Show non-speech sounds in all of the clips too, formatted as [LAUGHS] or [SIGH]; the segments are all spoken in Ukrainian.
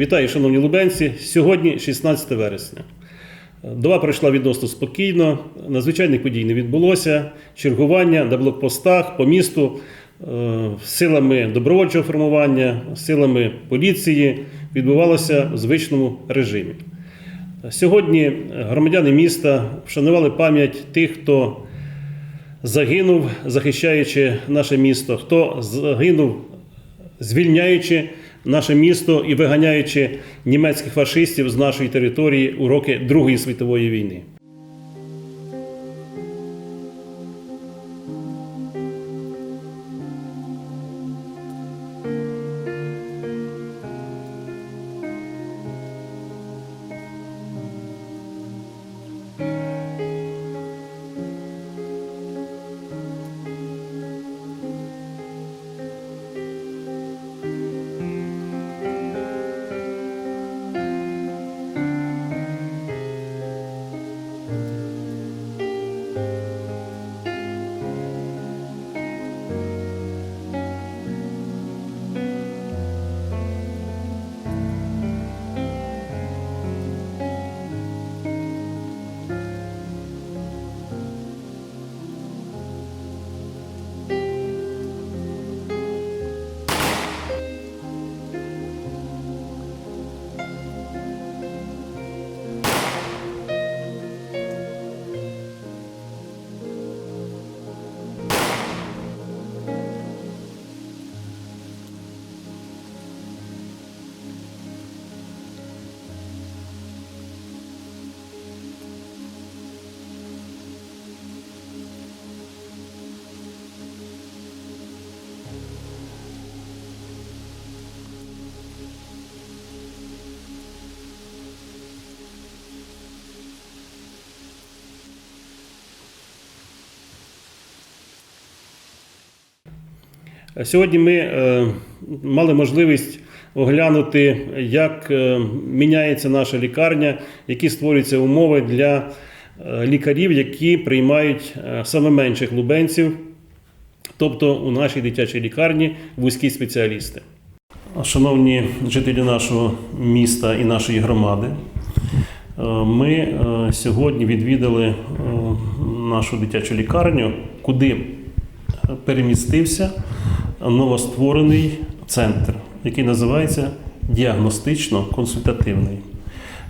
Вітаю, шановні лубенці. Сьогодні 16 вересня. Доба пройшла відносно спокійно, надзвичайних подій не відбулося. Чергування на блокпостах по місту е, силами добровольчого формування, силами поліції відбувалося в звичному режимі. Сьогодні громадяни міста вшанували пам'ять тих, хто загинув, захищаючи наше місто, хто загинув, звільняючи наше місто і виганяючи німецьких фашистів з нашої території у роки Другої світової війни. Сьогодні ми е, мали можливість оглянути, як е, міняється наша лікарня, які створюються умови для е, лікарів, які приймають е, саме менших лубенців, тобто у нашій дитячій лікарні вузькі спеціалісти. Шановні жителі нашого міста і нашої громади, е, ми е, сьогодні відвідали е, нашу дитячу лікарню, куди перемістився новостворений центр, який називається діагностично-консультативний.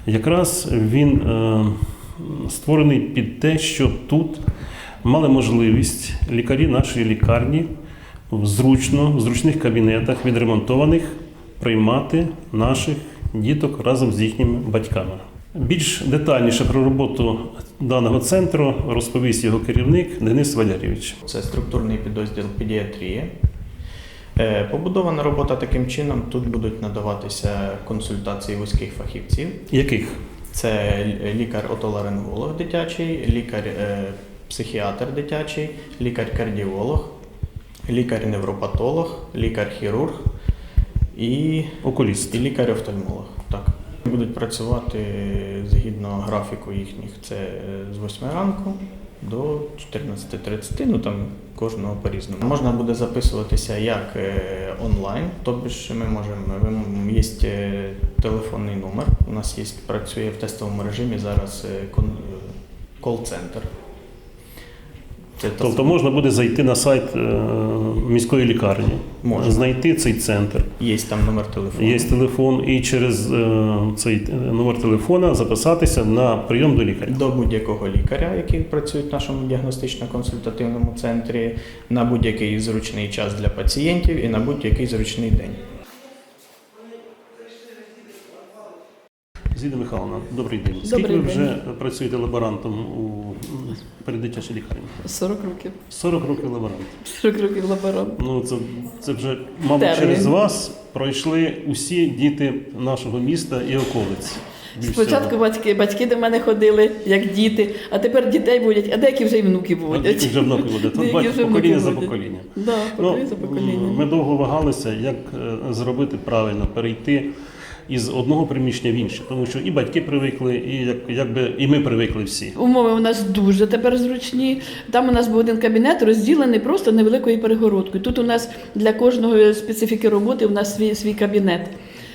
Якраз він е, створений під те, щоб тут мали можливість лікарі нашої лікарні в зручно, в зручних кабінетах відремонтованих приймати наших діток разом з їхніми батьками. Більш детальніше про роботу даного центру розповість його керівник Денис Валерійович. Це структурний підрозділ педіатрії. Е, Побудована робота таким чином. Тут будуть надаватися консультації вузьких фахівців. Яких? Це лікар-отоларинголог дитячий, лікар-психіатр дитячий, лікар-кардіолог, лікар-невропатолог, лікар-хірург і, Окуліст. і лікар-офтальмолог. Так. Будуть працювати згідно графіку їхніх. Це е, з 8 ранку до 14.30, ну там кожного по-різному. Можна буде записуватися як е, онлайн, тобто ми можемо, ви- є е, телефонний номер, у нас є, працює в тестовому режимі зараз е, е, кол-центр. Тобто сама- можна буде зайти на сайт е, міської лікарні, Можна. знайти цей центр. є там номер телефону. Є телефон, і через е, цей номер телефона записатися на прийом до лікаря. До будь-якого лікаря, який працює в нашому діагностично-консультативному центрі, на будь-який зручний час для пацієнтів і на будь-який зручний день. Зіда Михайловна, добрий день. Добрий Скільки ви день. вже працюєте лаборантом у переддитячій лікарні? 40 років. 40 років лаборант. 40 років лаборант. Ну це, це вже, мабуть, Термін. через вас пройшли усі діти нашого міста і околиць. Спочатку батьки, батьки до мене ходили як діти, а тепер дітей будуть, а деякі вже й внуки От будуть. які вже внуки. От Деякі бачите, вже покоління за покоління. Да, покоління за поколінням. Ми довго вагалися, як е, зробити правильно, перейти із одного приміщення в інше, тому що і батьки привикли, і як, якби і ми привикли всі. Умови у нас дуже тепер зручні. Там у нас був один кабінет розділений просто невеликою перегородкою. Тут у нас для кожної специфіки роботи у нас свій, свій кабінет.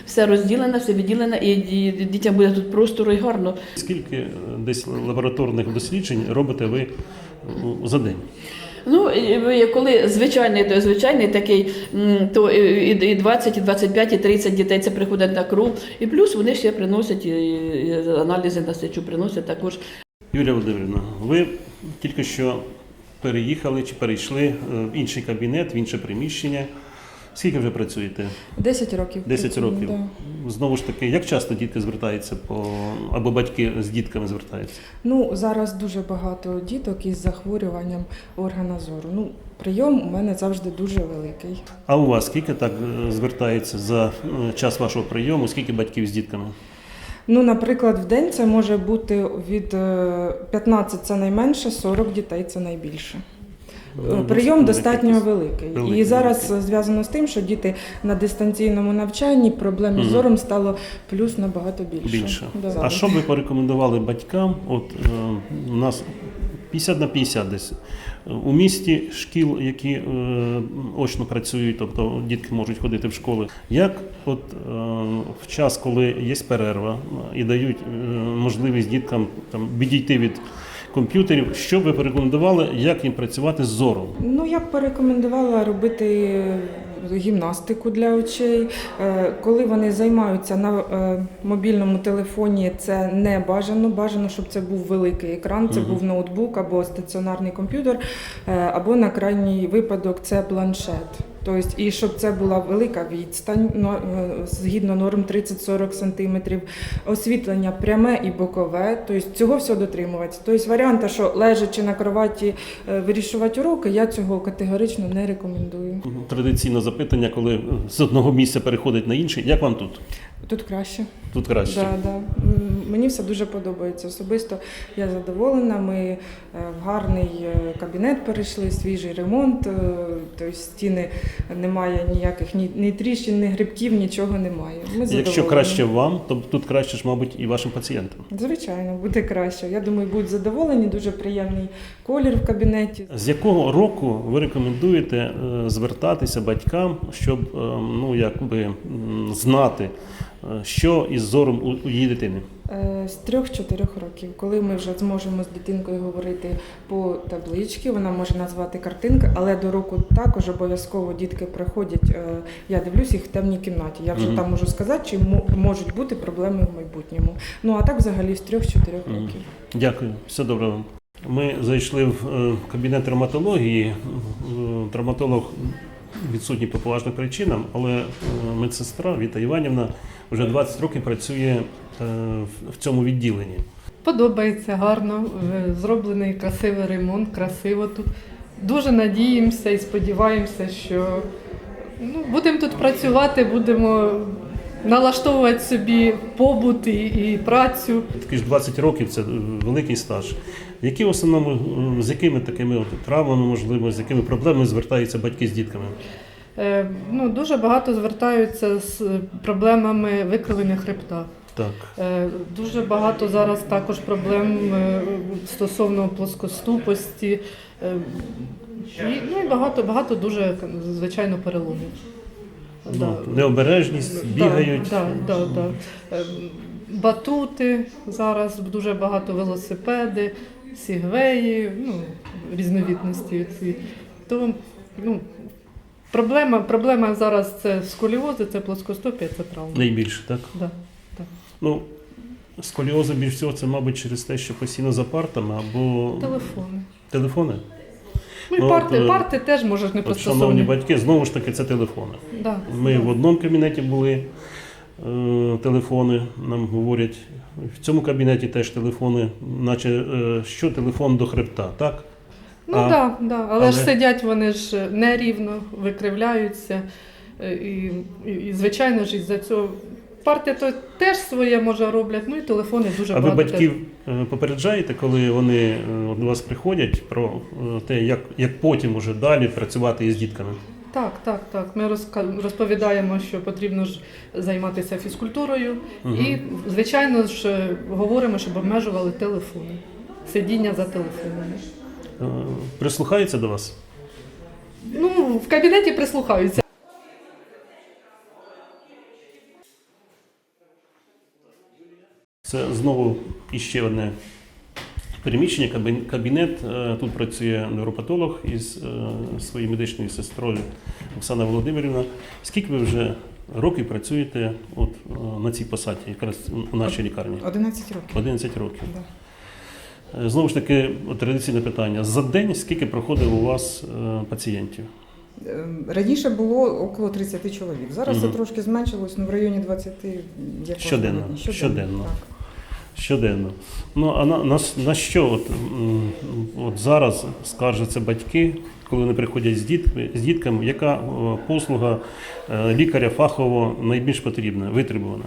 все розділено, все відділено, і дітям буде тут простору і гарно. Скільки е, десь лабораторних досліджень робите ви е, за день? Ну, коли звичайний, то звичайний такий, то і і- і 20, і 25, і 30 дітей це приходить на кров. І плюс вони ще приносять і аналізи на сечу, приносять також. Юлія Володимирівна, ви тільки що переїхали чи перейшли е, в інший кабінет, в інше приміщення. Скільки вже працюєте? 10 років. 10 років. Да. Знову ж таки, як часто дітки звертаються по або батьки з дітками звертаються? Ну, зараз дуже багато діток із захворюванням органа зору. Ну, прийом у мене завжди дуже великий. А у вас скільки так е, звертається за е, час вашого прийому? Скільки батьків з дітками? Ну, наприклад, в день це може бути від е, 15 це найменше, 40 дітей це найбільше. Ну, Прийом достатньо великий. великий. І зараз зв'язано з тим, що діти на дистанційному навчанні проблем з зором стало плюс набагато більше. Більше. Да. А що ви порекомендували батькам? От е, у нас 50 на 50 десь. У місті шкіл, які е, очно працюють, тобто дітки можуть ходити в школи. Як от е, в час, коли є перерва е, і дають е, можливість діткам там відійти від комп'ютерів, що ви порекомендували, як їм працювати з зором? Ну, я б порекомендувала робити гімнастику для очей. Е, Коли вони займаються на е, мобільному телефоні, це не бажано. Бажано, щоб це був великий екран, це був ноутбук або стаціонарний комп'ютер, е, або на крайній випадок це планшет. Тобто, і щоб це була велика відстань, но- е, згідно норм 30-40 см, освітлення пряме і бокове, тобто цього всього дотримуватися. Тобто варіанта, що лежачи на кроваті е, вирішувати уроки, я цього категорично не рекомендую. Традиційне запитання, коли з одного місця переходить на інше. Як вам тут? Тут краще. Тут краще. Да, да. Мені все дуже подобається. Особисто я задоволена. Ми е, в гарний е, кабінет перейшли, свіжий ремонт. Тобто стіни немає ніяких ні, ні тріщин, ні грибків, нічого немає. Ми Якщо краще вам, то тут краще ж, мабуть, і вашим пацієнтам. Звичайно, буде краще. Я думаю, будуть задоволені. Дуже приємний колір в кабінеті. З якого року ви рекомендуєте звертатися батькам, щоб е, ну якби знати, що із зором у, її дитини? Е, З трьох-чотирьох років, коли ми вже зможемо з дитинкою говорити по табличці, вона може назвати картинки, але до року також обов'язково дітки приходять. е, Я дивлюсь їх в темній кімнаті. Я вже Мгм. там можу сказати, чи мо- можуть бути проблеми в майбутньому. Ну а так взагалі з трьох-чотирьох Мгм. років. Дякую, все добре вам. Ми зайшли в е, кабінет травматології. Травматолог відсутній по поважним причинам, але медсестра Віта Іванівна вже 20 років працює е, в- цьому відділенні. Подобається гарно, е, зроблений красивий ремонт, красиво тут. Дуже надіємося і сподіваємося, що ну, будемо тут працювати, будемо налаштовувати собі побут і, і працю. Такі ж 20 років це е, великий стаж. Які в основному з якими такими от травмами, можливо, з якими проблемами звертаються батьки з дітками? Е, ну, дуже багато звертаються з проблемами викривлення хребта. Так. Е, Дуже багато зараз також проблем е, стосовно плоскоступості. І, ну і багато, багато дуже звичайно переломів. Ну, необережність, бігають. Да, да, да, да. Батути зараз дуже багато велосипеди, сігвеї, ну, різновідності ці. То ну, проблема, проблема зараз це сколіози, це плоскостопія, це травма. Найбільше, так? Да. Ну, сколіози більш всього це, мабуть, через те, що постійно за партами або Телефони. телефони. Ну Ну, парти, от, е, парти теж можуть не От, шановні батьки, знову ж таки, це телефони. Да. Ми в одному кабінеті були, е, телефони нам говорять. В цьому кабінеті теж телефони, наче е, що телефон до хребта, так? Ну так, да, да. але, ж сидять вони ж нерівно, викривляються. е, І, і, і звичайно ж, із-за цього парти то теж своє може роблять, ну і телефони дуже А ви батьків е, попереджаєте, коли вони е, до вас приходять про те, як, як потім уже далі працювати із дітками? Так, так, так. Ми розповідаємо, що потрібно ж займатися фізкультурою. Мгм. І, звичайно ж, говоримо, щоб обмежували телефони, сидіння за телефонами. Е, Прислухаються до вас? Ну, в кабінеті прислухаються. Це знову іще одне приміщення, кабінет. Е, Тут працює невропатолог із е, своєю медичною сестрою Оксана Володимирівна. Скільки ви вже років працюєте от, на цій посаді, якраз у нашій лікарні? 11 років. 11 років. Да. Е, Знову ж таки, традиційне питання. За день скільки проходить у вас е, пацієнтів? Е, Раніше було около 30 чоловік. Зараз це трошки зменшилось, ну в районі 20 як Щоденно. можна. Щоденно. Так. Щоденно. Ну а на, на, на що от, от зараз скаржаться батьки, коли вони приходять з дітками, з дітками, яка послуга е, лікаря фахово найбільш потрібна, витребувана?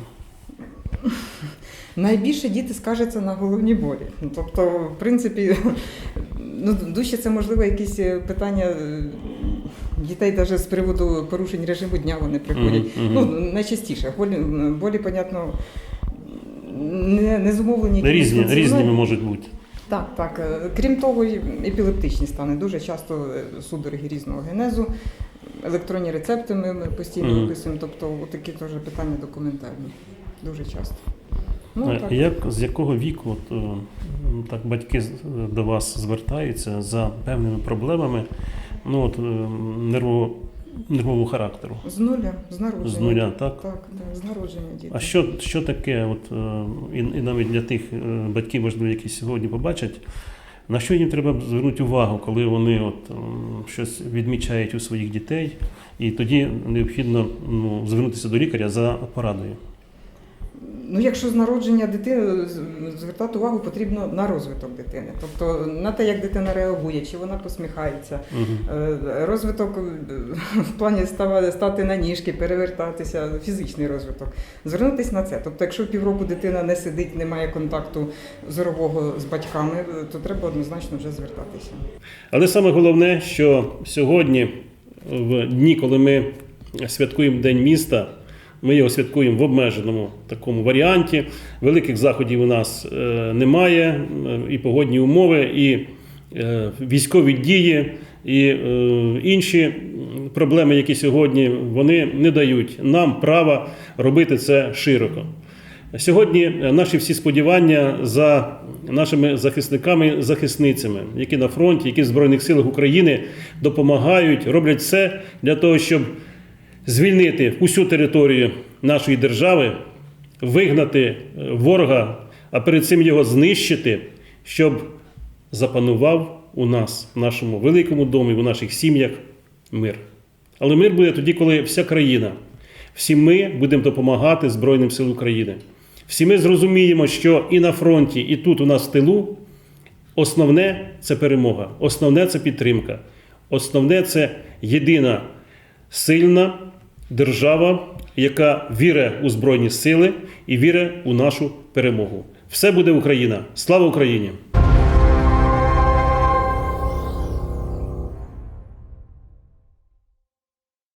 Найбільше діти скаржаться на головні болі. Ну, тобто, в принципі, [LAUGHS] ну, дужче це можливо якісь е, питання е, дітей навіть з приводу порушень режиму дня вони приходять. Мгм, мгм. Ну, найчастіше. Болі, болі понятно, не, не зумовлені. Різні, різними можуть бути. Так, так. Е, Крім того, епілептичні стани. Дуже часто судороги різного генезу, електронні рецепти ми, постійно Мгм. виписуємо. Тобто такі теж питання документальні. Дуже часто. Ну, Е, так. Як, з якого віку от, е, так, батьки до вас звертаються за певними проблемами ну, от, е, нервово, нервового характеру? З нуля, з народження. З нуля, так? Так, так, з народження діти. А що, що таке, от, е, і, і навіть для тих е, батьків, можливо, які сьогодні побачать, на що їм треба звернути увагу, коли вони от, щось відмічають у своїх дітей, і тоді необхідно ну, звернутися до лікаря за порадою. Ну, якщо з народження дитини звертати увагу потрібно на розвиток дитини, тобто на те, як дитина реагує, чи вона посміхається. Угу. Розвиток е, в плані стати на ніжки, перевертатися, фізичний розвиток. Звернутися на це. Тобто, якщо півроку дитина не сидить, не має контакту зорового з батьками, е, то треба однозначно вже звертатися. Але саме головне, що сьогодні, в дні, коли ми святкуємо День міста, ми його святкуємо в обмеженому такому варіанті. Великих заходів у нас е, немає, і погодні умови, і е, військові дії, і е, інші проблеми, які сьогодні вони не дають нам права робити це широко. Сьогодні наші всі сподівання за нашими захисниками, захисницями, які на фронті, які в Збройних силах України допомагають, роблять все для того, щоб звільнити усю територію нашої держави, вигнати е, ворога, а перед цим його знищити, щоб запанував у нас, в нашому великому домі, у наших сім'ях мир. Але мир буде тоді, коли вся країна, всі ми будемо допомагати Збройним силам України. Всі ми зрозуміємо, що і на фронті, і тут у нас в тилу основне це перемога, основне це підтримка, основне це єдина сильна держава, яка вірить у Збройні сили і вірить у нашу перемогу. Все буде Україна. Слава Україні!